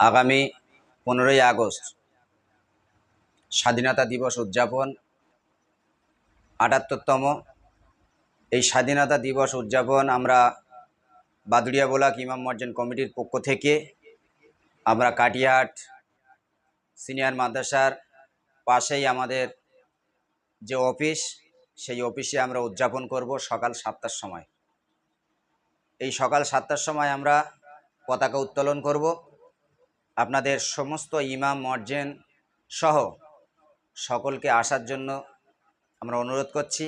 আগামী পনেরোই আগস্ট স্বাধীনতা দিবস উদযাপন। আটাত্তরতম এই স্বাধীনতা দিবস উদযাপন আমরা বাদুড়িয়া বোলাক ইমাম মর্জন কমিটির পক্ষ থেকে। আমরা কাটিয়াহাট সিনিয়র মাদ্রাসার পাশেই আমাদের যে অফিস, সেই অফিসে আমরা উদযাপন করব সকাল সাতটার সময়। এই সকাল সাতটার সময় আমরা পতাকা উত্তোলন করব। আপনাদের সমস্ত ইমাম, মর্জেন সহ সকলকে আসার জন্য আমরা অনুরোধ করছি।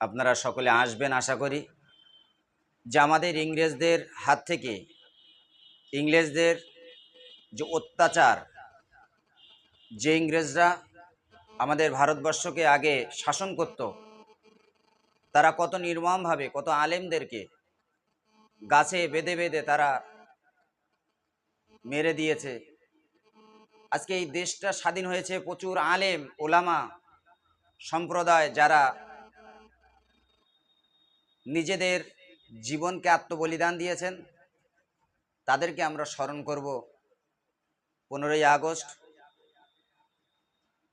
আপনারা সকলে আসবেন আশা করি। যে আমাদের ইংরেজদের হাত থেকে, ইংরেজদের যে অত্যাচার, যে ইংরেজরা আমাদের ভারতবর্ষকে আগে শাসন করত, তারা কত নির্মমভাবে, কত আলেমদেরকে গাছে বেঁধে বেঁধে তারা মেরে দিয়েছে। আজকে এই দেশটা স্বাধীন হয়েছে প্রচুর আলেম, ওলামা সম্প্রদায় যারা নিজেদের জীবনকে আত্মবলিদান দিয়েছেন। তাদেরকে আমরা স্মরণ করব পনেরোই আগস্ট।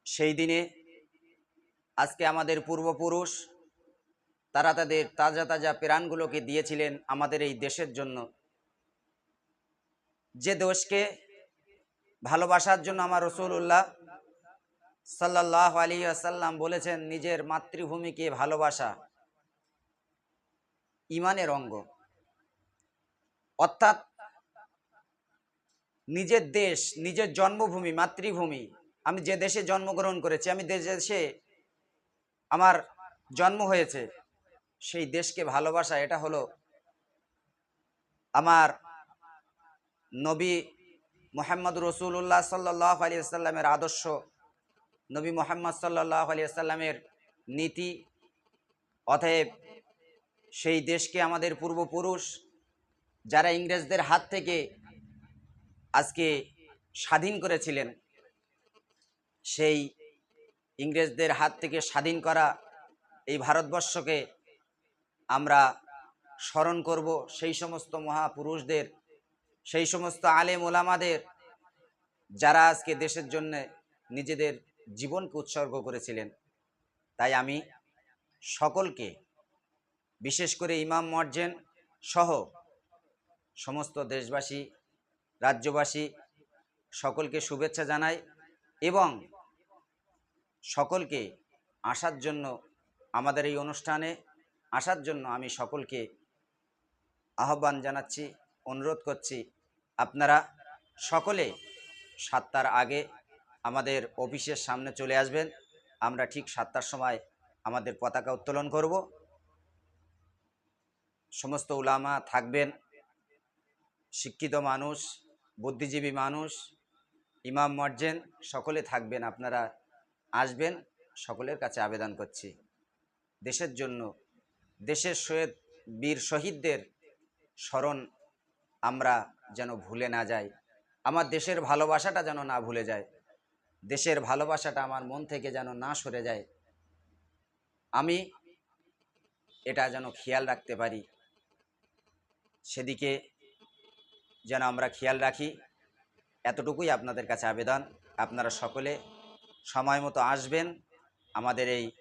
সেই দিনে আজকে আমাদের পূর্বপুরুষ, তারা তাদের তাজা তাজা প্রাণগুলোকে দিয়েছিলেন আমাদের এই দেশের জন্য। যে দেশকে ভালোবাসার জন্য আমার রসুল্লাহ সাল্লাহ আলী আসাল্লাম বলেছেন, নিজের মাতৃভূমিকে ভালোবাসা ইমানের অঙ্গ। অর্থাৎ নিজের দেশ, নিজের জন্মভূমি, মাতৃভূমি, আমি যে দেশে জন্মগ্রহণ করেছি, আমি দেশে আমার জন্ম হয়েছে, সেই দেশকে ভালোবাসা, এটা হলো আমার নবী মোহাম্মদ রসুল্লাহ সাল্লাহ আলী আসাল্লামের আদর্শ, নবী মোহাম্মদ সাল্লাহ আলী আসাল্লামের নীতি, অতএব সেই দেশকে আমাদের পূর্বপুরুষ, যারা ইংরেজদের হাত থেকে আজকে স্বাধীন করেছিলেন, সেই ইংরেজদের হাত থেকে স্বাধীন করা এই ভারতবর্ষকে আমরা স্মরণ করব। সেই সমস্ত মহাপুরুষদের সেই সমস্ত আলেম ওলামাদের যারা আজকে দেশের জন্য নিজেদের জীবনকে উৎসর্গ করেছিলেন। তাই আমি সকলকে, বিশেষ করে ইমাম মর্জেন সহ সমস্ত দেশবাসী, রাজ্যবাসী, সকলকে শুভেচ্ছা জানাই এবং সকলকে আসার জন্য আমাদের এই অনুষ্ঠানে আসার জন্য আমি সকলকে আহ্বান জানাচ্ছি, অনুরোধ করছি। আপনারা সকলে সাতটার আগে আমাদের অফিসের সামনে চলে আসবেন। আমরা ঠিক সাতটার সময় আমাদের পতাকা উত্তোলন করব। সমস্ত উলামা থাকবেন। শিক্ষিত মানুষ, বুদ্ধিজীবী মানুষ, ইমাম মর্জেন, সকলে থাকবেন, আপনারা আসবেন। সকলের কাছে আবেদন করছি। দেশের জন্য, দেশের শহীদ বীর শহীদদের স্মরণ আমরা যেন ভুলে না যায়। আমার দেশের ভালোবাসাটা যেন না ভুলে যায়। দেশের ভালোবাসাটা আমার মন থেকে যেন না সরে যায়। আমি এটা যেন খেয়াল রাখতে পারি। সেদিকে যেন আমরা খেয়াল রাখি। এতটুকুই আপনাদের কাছে আবেদন। আপনারা সকলে সময় মতো আসবেন। আমাদের এই